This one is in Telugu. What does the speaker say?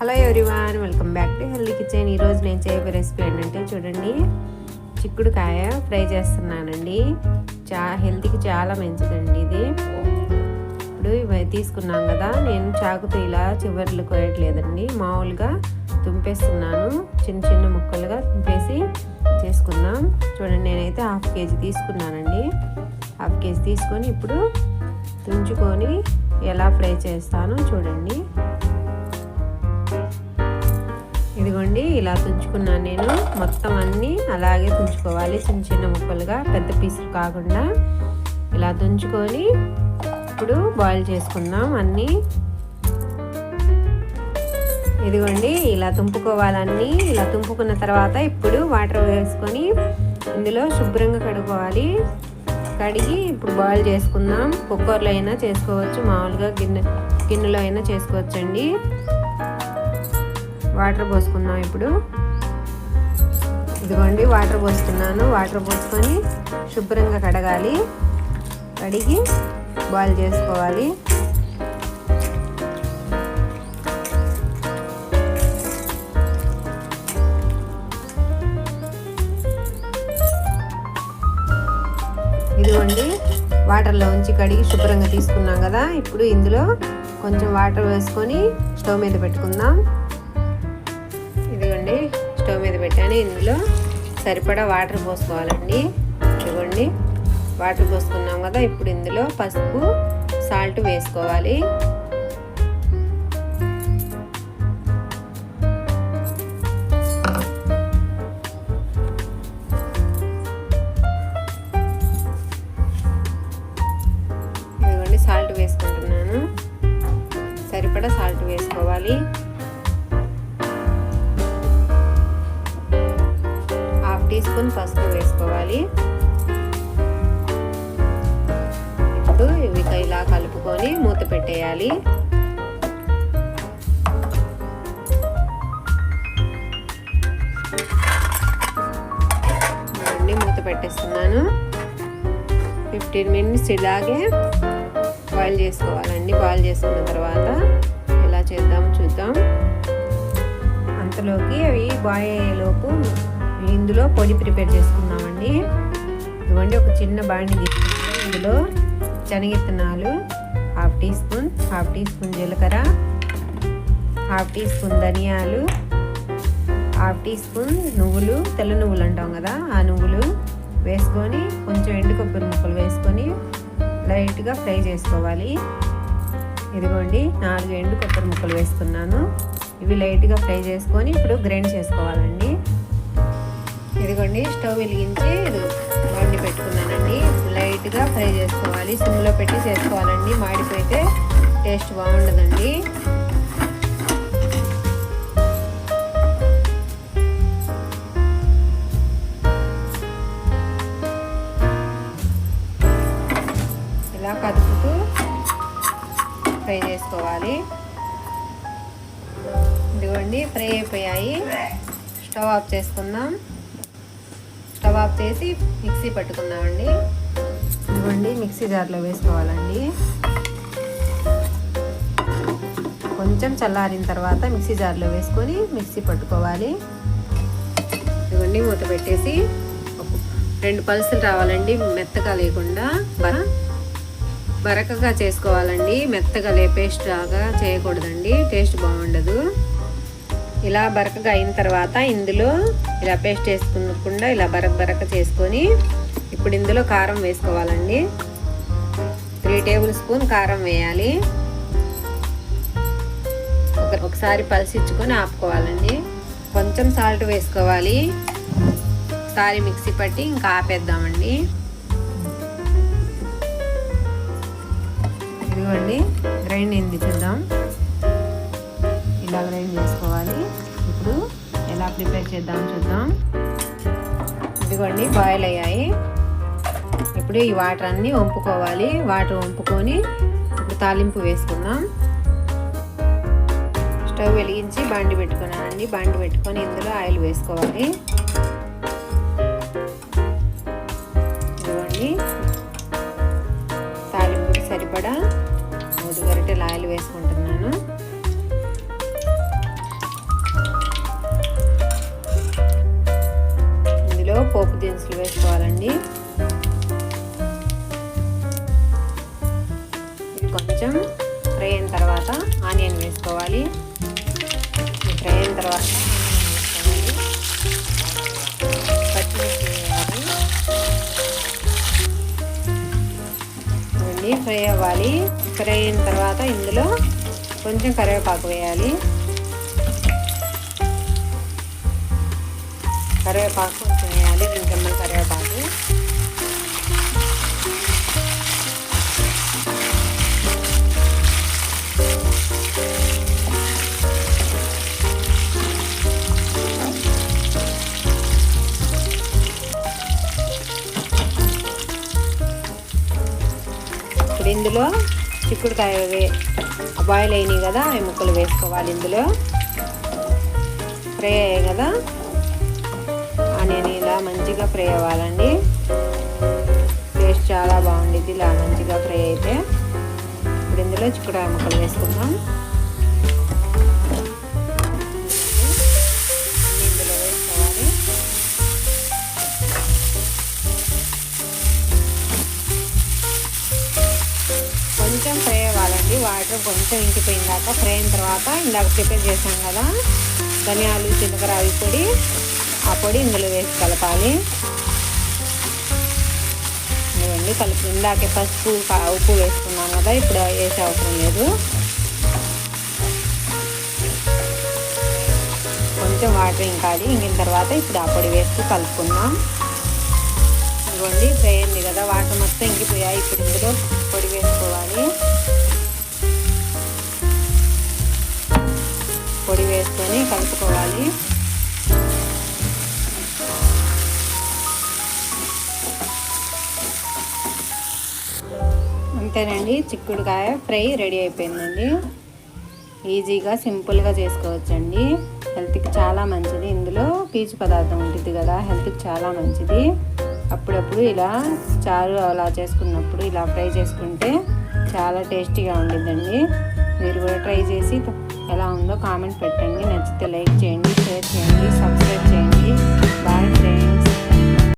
Hello everyone welcome back to healthy kitchen ఈరోజు నేను చేయబోయే రెసిపీ ఏంటంటే చూడండి చిక్కుడుకాయ ఫ్రై చేస్తున్నానండి. చా హెల్త్కి చాలా మంచిదండి ఇది. ఇప్పుడు ఇవి తీసుకున్నాం కదా నేను చాకుతో ఇలా చివర్లు కోయట్లేదండి మామూలుగా తుంపేస్తున్నాను. చిన్న చిన్న ముక్కలుగా తుంపేసి చేసుకుందాం. చూడండి నేనైతే హాఫ్ కేజీ తీసుకున్నానండి. హాఫ్ కేజీ తీసుకొని ఇప్పుడు తుంచుకొని ఎలా ఫ్రై చేస్తానో చూడండి. ఇలా తుంచుకున్నాను నేను. మొత్తం అన్నీ అలాగే తుంచుకోవాలి. చిన్న చిన్న ముక్కలుగా పెద్ద పీసులు కాకుండా ఇలా తుంచుకొని ఇప్పుడు బాయిల్ చేసుకుందాం అన్నీ. ఇదిగోండి ఇలా తుంపుకోవాలన్నీ. ఇలా తుంపుకున్న తర్వాత ఇప్పుడు వాటర్ వేసుకొని ఇందులో శుభ్రంగా కడుక్కోవాలి. కడిగి ఇప్పుడు బాయిల్ చేసుకుందాం. కుక్కర్లో అయినా చేసుకోవచ్చు. మామూలుగా గిన్నె గిన్నెలో అయినా చేసుకోవచ్చండి. వాటర్ పోసుకుందాం ఇప్పుడు. ఇదిగోండి వాటర్ పోస్తున్నాను. వాటర్ పోసుకొని శుభ్రంగా కడగాలి. కడిగి బాయిల్ చేసుకోవాలి. ఇదిగోండి వాటర్లో ఉంచి కడిగి శుభ్రంగా తీసుకున్నాం కదా. ఇప్పుడు ఇందులో కొంచెం వాటర్ వేసుకొని స్టవ్ మీద పెట్టుకుందాం. మీద పెట్టాను. ఇందులో సరిపడా వాటర్ పోసుకోవాలండి. ఇదిగోండి వాటర్ పోసుకున్నాం కదా ఇప్పుడు ఇందులో పసుపు సాల్ట్ వేసుకోవాలి. ఇదిగోండి సాల్ట్ వేసుకుంటున్నాను. సరిపడా సాల్ట్ వేసుకోవాలి. పసుపు వేసుకోవాలి. ఇప్పుడు ఇవి ఇలా కలుపుకొని మూత పెట్టేయాలి. మూత పెట్టేస్తున్నాను. ఫిఫ్టీన్ మినిట్స్ ఇలాగే బాయిల్ చేసుకోవాలండి. బాయిల్ చేసుకున్న తర్వాత ఎలా చేద్దాం చూద్దాం. అంతలోకి అవి బాయిల్ అయ్యేలోపు ఇందులో పొడి ప్రిపేర్ చేసుకున్నామండి ఇవ్వండి ఒక చిన్న బాండి తీసుకుంటాం ఇందులో శనగిత్తనాలు half tea spoon half tea spoon జీలకర్ర హాఫ్ టీ స్పూన్ ధనియాలు హాఫ్ టీ స్పూన్ నువ్వులు తెల్ల నువ్వులు అంటాం కదా ఆ నువ్వులు వేసుకొని కొంచెం ఎండు కొబ్బరి ముక్కలు వేసుకొని లైట్గా ఫ్రై చేసుకోవాలి. ఇదిగోండి నాలుగు ఎండు కొబ్బరి ముక్కలు వేసుకున్నాను ఇవి లైట్గా ఫ్రై చేసుకొని ఇప్పుడు గ్రైండ్ చేసుకోవాలండి. ఇదిగోండి స్టవ్ వెలిగించి వండి పెట్టుకున్నానండి. లైట్గా ఫ్రై చేసుకోవాలి. సిమ్లో పెట్టి చేసుకోవాలండి. మాడిపోయితే టేస్ట్ బాగుండదండి. ఇలా కదుపుతూ ఫ్రై చేసుకోవాలి. ఇదిగోండి ఫ్రై అయిపోయాయి. స్టవ్ ఆఫ్ చేసుకుందాం. ఆఫ్ చేసి మిక్సీ పట్టుకుందామండి. ఇదిగోండి మిక్సీ జార్లో వేసుకోవాలండి. కొంచెం చల్లారిన తర్వాత మిక్సీ జార్లో వేసుకొని మిక్సీ పట్టుకోవాలి. ఇదిగోండి మూత పెట్టేసి రెండు పల్సులు రావాలండి మెత్తగా లేకుండా. బర బరకగా చేసుకోవాలండి. మెత్తగా లే పేస్ట్ లాగా చేయకూడదండి టేస్ట్ బాగుండదు. ఇలా బరకగా అయిన తర్వాత ఇందులో ఇలా పేస్ట్ వేసుకునకుండా ఇలా బరక బరక చేసుకొని ఇప్పుడు ఇందులో కారం వేసుకోవాలండి. త్రీ టేబుల్ స్పూన్ కారం వేయాలి. ఒకసారి పలిసిచ్చుకొని ఆపుకోవాలండి. కొంచెం సాల్ట్ వేసుకోవాలి. ఒకసారి మిక్సీ పట్టి ఇంకా ఆపేద్దామండి. ఇదిగోండి గ్రైండ్ అయింది చూద్దాం. ఇలా గ్రైండ్ చేసుకోవాలి. ఇప్పుడు ఎలా ప్రిపేర్ చేద్దాం చూద్దాం. ఇదిగోండి బాయిల్ అయ్యాయి. ఇప్పుడు ఈ వాటర్ అన్నీ వంపుకోవాలి. వాటర్ వంపుకొని ఇప్పుడు తాలింపు వేసుకుందాం. స్టవ్ వెలిగించి బండి పెట్టుకున్నానండి. బండి పెట్టుకొని ఇందులో ఆయిల్ వేసుకోవాలి. ఆనియన్ వేసుకోవాలి ఫ్రై అయిన తర్వాత వేయాలి ఫ్రై అవ్వాలి ఫ్రై అయిన తర్వాత ఇందులో కొంచెం కరివేపాకు వేయాలి కరివేపాకు కొంచెం వేయాలి ఇంకెమ్మల కరివేపాకు ఇందులో చిక్కుడుకాయ బాయిల్ అయినాయి కదా అవి ముక్కలు వేసుకోవాలి ఇందులో. ఫ్రై అయ్యాయి కదా. ఆనియన్ ఇలా మంచిగా ఫ్రై అవ్వాలండి. టేస్ట్ చాలా బాగుండిద్ది ఇలా మంచిగా ఫ్రై అయితే. ఇప్పుడు ఇందులో చిక్కుడుకాయ ముక్కలు వేసుకుందాం. కొంచెం ఫ్రై అవ్వాలండి. వాటర్ కొంచెం ఇంకిపోయిందాక ఫ్రై అయిన తర్వాత ఇందాక ప్రిపేర్ చేసాం కదా ధనియాలు జీలకర్ర అవి పొడి ఆ పొడి ఇందులో వేసి కలపాలి. ఇవ్వండి కలిపి ఇందాకే పసుపు ఉప్పు వేసుకున్నాం కదా ఇప్పుడు వేసే అవసరం లేదు. కొంచెం వాటర్ ఇంకాలి. ఇంకిన తర్వాత ఇప్పుడు ఆ పొడి వేసి కలుపుకుందాం. ఇదిగోండి ఫ్రై అయింది కదా వాటర్ మొత్తం ఇంకిపోయాయి. ఇప్పుడు ఇందులో అంతేనండి. చిక్కుడుకాయ ఫ్రై రెడీ అయిపోయిందండి. ఈజీగా సింపుల్గా చేసుకోవచ్చండి. హెల్త్కి చాలా మంచిది. ఇందులో పీచు పదార్థం ఉంటుంది కదా హెల్త్కి చాలా మంచిది. అప్పుడప్పుడు ఇలా చారు అలా చేసుకున్నప్పుడు ఇలా ఫ్రై చేసుకుంటే చాలా టేస్టీగా ఉండిద్దండి. మీరు కూడా ట్రై చేసి ఎలా ఉందో కామెంట్ పెట్టండి. నచ్చితే లైక్ చేయండి షేర్ చేయండి సబ్స్క్రైబ్ చేయండి. Bye friends.